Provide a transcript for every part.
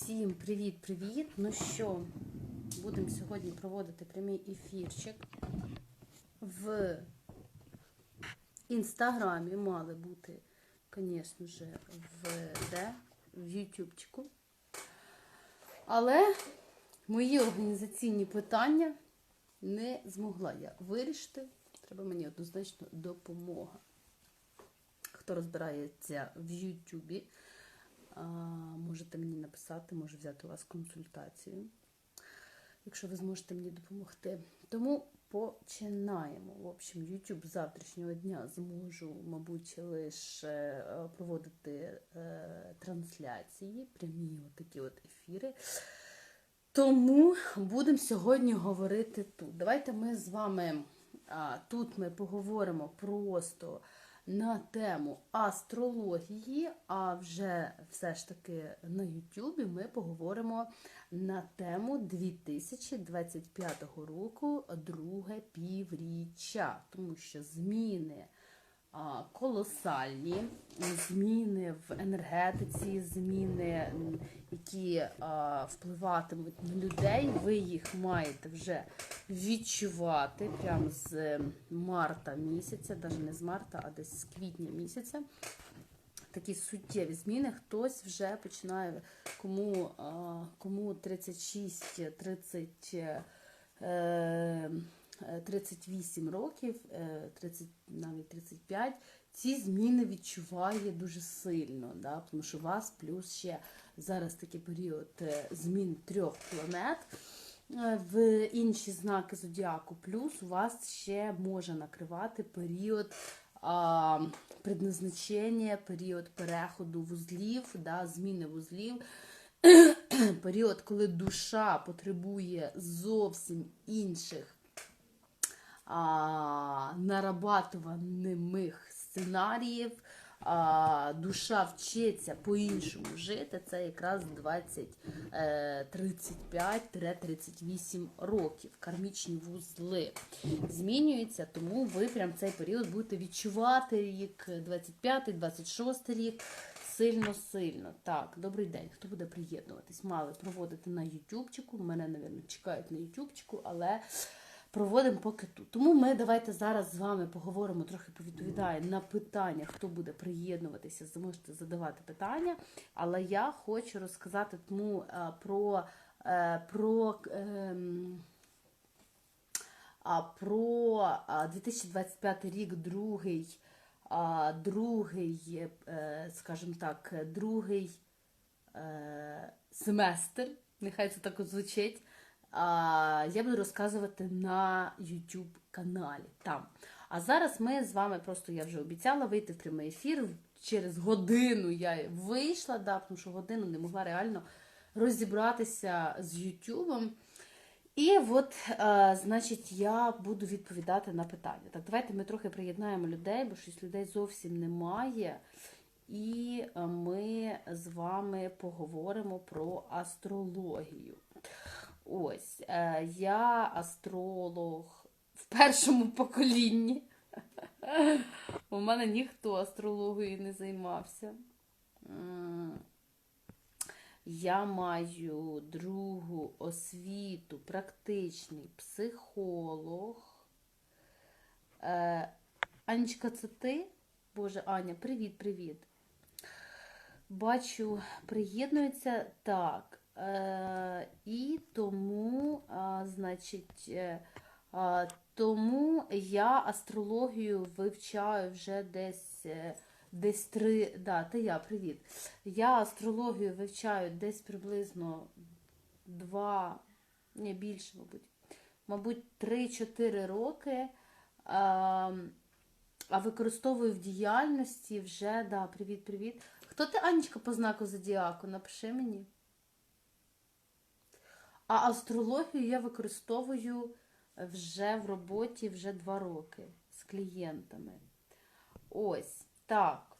Всім привіт-привіт! Ну що, будемо сьогодні проводити прямий ефірчик. В інстаграмі мали бути, звісно ж, в де? В Ютубчику. Але мої організаційні питання не змогла я вирішити. Треба мені однозначно допомога. Хто розбирається в Ютубі, можете мені написати, можу взяти у вас консультацію, якщо ви зможете мені допомогти. Тому починаємо. В общем, YouTube з завтрашнього дня зможу, мабуть, лише е, проводити е, трансляції, прямі такі от ефіри. Тому будемо сьогодні говорити тут. Давайте ми з вами тут ми поговоримо просто на тему астрології, а вже все ж таки на Ютубі ми поговоримо на тему 2025 року, друге півріччя, тому що зміни колосальні, зміни в енергетиці, зміни, які впливатимуть на людей. Ви їх маєте вже відчувати прямо з марта місяця, навіть не з марта, а десь з квітня місяця. Такі суттєві зміни. Хтось вже починає, кому, кому 36, 30, е, 38 років, е, 30, навіть 35, ці зміни відчуває дуже сильно, да? тому що у вас плюс ще зараз такий період е, змін трьох планет. Е, В інші знаки зодіаку, плюс у вас ще може накривати період а, предназначення, період переходу вузлів, да, зміни вузлів, період, коли душа потребує зовсім інших а, нарабатуваних сценаріїв. А, душа вчиться по-іншому жити, це якраз 20, е, 35-38 років. Кармічні вузли змінюються, тому ви прям цей період будете відчувати рік 25-26 рік сильно-сильно. Так, добрий день. Хто буде приєднуватись? Мали проводити на Ютубчику. Мене, мабуть, чекають на Ютубчику, але проводимо поки тут. Тому ми давайте зараз з вами поговоримо, трохи повідповідаю на питання, хто буде приєднуватися, зможете задавати питання. Але я хочу розказати тому е, про, е, про, ем, про 2025 рік, другий, другий, е, скажімо так, другий семестр, нехай це так звучить. Я буду розказувати на YouTube каналі там. А зараз ми з вами просто я вже обіцяла вийти в прямий ефір. Через годину я вийшла, да, тому що годину не могла реально розібратися з Ютубом. І от, е, значить, я буду відповідати на питання. Так, давайте ми трохи приєднаємо людей, бо щось людей зовсім немає. І е, ми з вами поговоримо про астрологію. Ось, е, я астролог в першому поколінні. У мене ніхто астрологією не займався. Я маю другу освіту, практичний психолог. Е, Анечка, це ти? Боже, Аня, привіт, привіт. Бачу, приєднується так. Е, і тому, значить, е, тому я астрологію вивчаю вже десь, е, десь три. Да, це я, привіт. Я астрологію вивчаю десь приблизно два, не більше, мабуть, мабуть, 3-4 роки. А, використовую в діяльності вже, да, привіт, привіт. Хто ти, Анечка, по знаку зодіаку? Напиши мені. А астрологію я використовую вже в роботі вже два роки з клієнтами. Ось, так.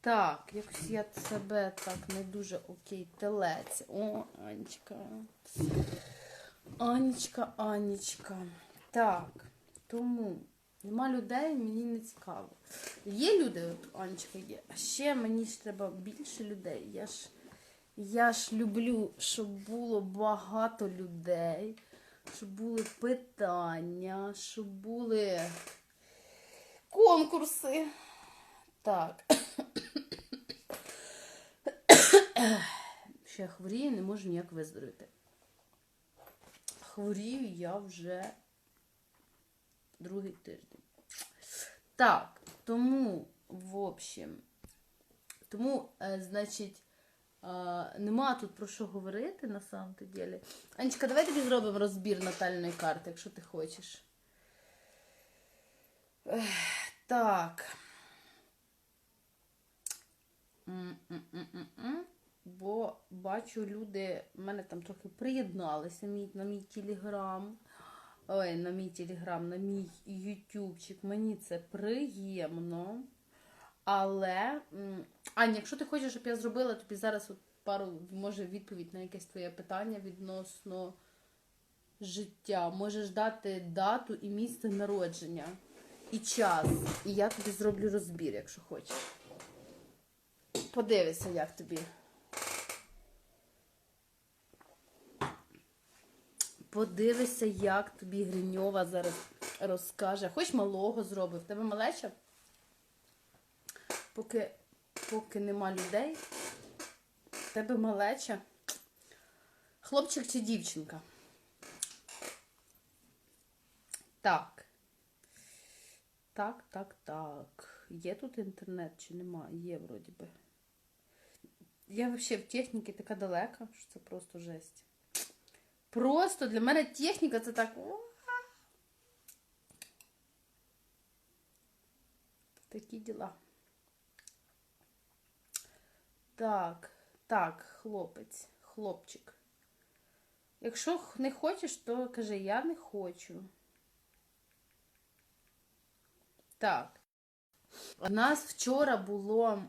Так, якось я себе так не дуже окей, телець. О, Анечка. Анечка, Анечка. Так, тому Нема людей, мені не цікаво. Є люди, от Анечка є. А ще мені ж треба більше людей. Я ж, я ж люблю, щоб було багато людей, щоб були питання, щоб були конкурси. Так. Ще хворію, не можу ніяк виздоровити. Хворію я вже другий тиждень. Так, тому, в общем, тому, е, значить, нема тут про що говорити на самом то ділі. Анечка, давай тобі зробимо розбір натальної карти, якщо ти хочеш. Так. М-м-м-м-м. Бо бачу, люди в мене там трохи приєдналися на мій телеграм. Ой, на мій телеграм, на мій ютубчик. Мені це приємно. Але, Аня, якщо ти хочеш, щоб я зробила тобі зараз от пару, може, відповідь на якесь твоє питання відносно життя. Можеш дати дату і місце народження, і час. І я тобі зроблю розбір, якщо хочеш. Подивися, як тобі. Подивися, як тобі Гриньова зараз розкаже. Хоч малого зробив. В тебе малеча? Поки, поки нема людей, тебе малеча. Хлопчик чи дівчинка? Так. Так, так, так. Є тут інтернет чи нема? Є, вроді би. Я взагалі в техніці така далека, що це просто жесть. Просто для мене техніка це так. Такі діла. Так, так, хлопець, хлопчик. Якщо не хочеш, то кажи, я не хочу. Так. У нас вчора було.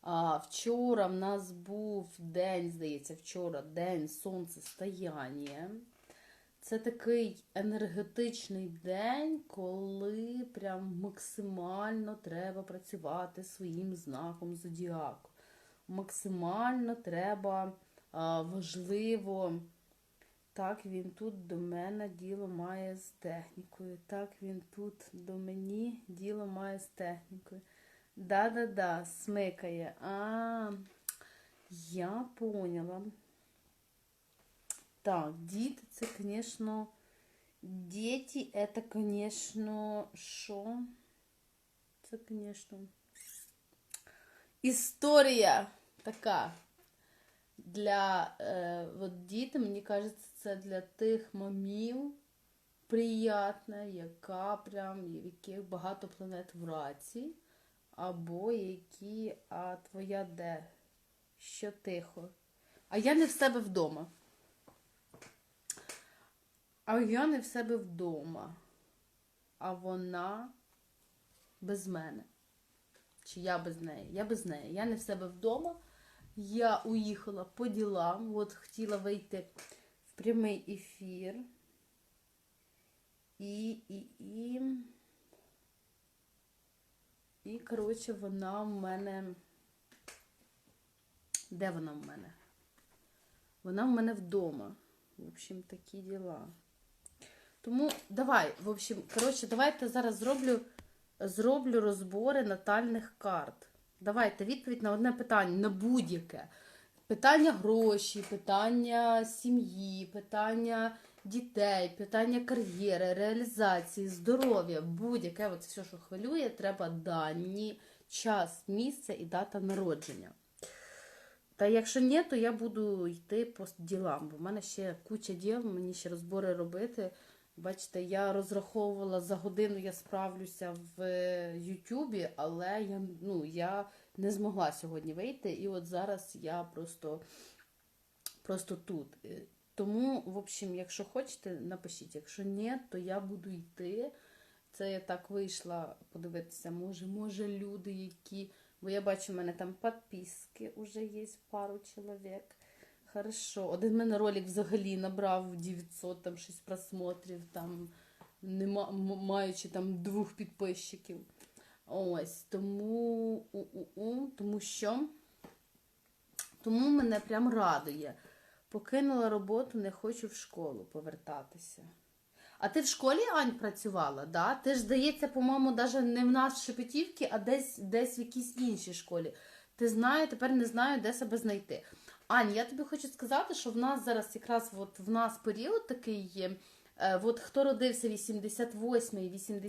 А, вчора в нас був день, здається, вчора день сонцестояння. Це такий енергетичний день, коли прям максимально треба працювати своїм знаком зодіаку. Максимально треба а, важливо. Так, він тут до мене діло має з технікою. Так, він тут до мені діло має з технікою. Да-да-да, смикає. А, я поняла. Так, діти, це, звісно, діти, це, звісно, що? Це, звісно, історія така. Для е, от діти, мені кажеться, це для тих мамів приятна, яка прям, в яких багато планет в раці, або які, а твоя де? Що тихо? А я не в себе вдома. А я не в себе вдома. А вона без мене. Чи я без неї? Я без неї. Я не в себе вдома. Я уїхала по ділам. От хотіла вийти в прямий ефір. І, і, і. І, коротше, вона в мене. Де вона в мене? Вона в мене вдома. В общем, такі діла. Тому давай, в общем, коротше, давайте зараз зроблю, зроблю розбори натальних карт. Давайте відповідь на одне питання, на будь-яке. Питання гроші, питання сім'ї, питання дітей, питання кар'єри, реалізації, здоров'я, будь-яке от все, що хвилює, треба дані, час, місце і дата народження. Та якщо ні, то я буду йти по ділам, бо в мене ще куча діл, мені ще розбори робити. Бачите, я розраховувала за годину, я справлюся в е, Ютубі, але я, ну, я не змогла сьогодні вийти. І от зараз я просто, просто тут. Е, Тому, в общем, якщо хочете, напишіть. Якщо ні, то я буду йти. Це я так вийшла подивитися. Може, може, люди, які. Бо я бачу, в мене там підписки вже є пару чоловік. Хорошо. Один в мене ролик взагалі набрав 900 там щось просмотрів, там м- маючи там двох підписчиків. Ось, тому, у-у-у, тому що тому мене прям радує. Покинула роботу, не хочу в школу повертатися. А ти в школі, Ань, працювала, да? Ти ж, здається, по-моєму, навіть не в нас в Шепетівці, а десь, десь в якійсь іншій школі. Ти знаю, тепер не знаю, де себе знайти. Ань, я тобі хочу сказати, що в нас зараз якраз от в нас період такий є. Е, от хто родився 88 80